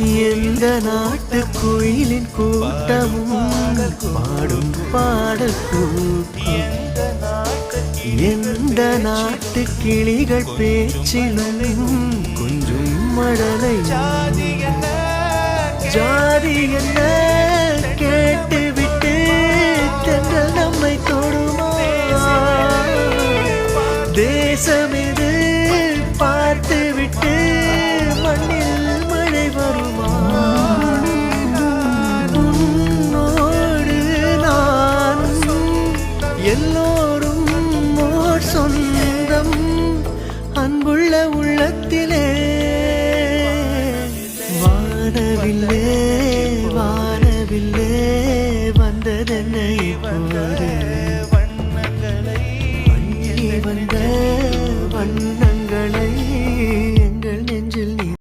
எந்த நாட்டு குயிலின் கூட்டமும் பாடும் பாடல் எந்த நாட்டு கிளிகள் பேச்சிலும் கொஞ்சம் மழலை ஜாதி என்ன கேட்டுவிட்டு தென்றல் நம்மை தொடுமா? தேசம் இது எல்லோரும் ஓர் சொந்தம். அன்புள்ள உள்ளத்திலே. வானவில்லே வானவில்லே வந்ததென்னை வந்ததை வந்த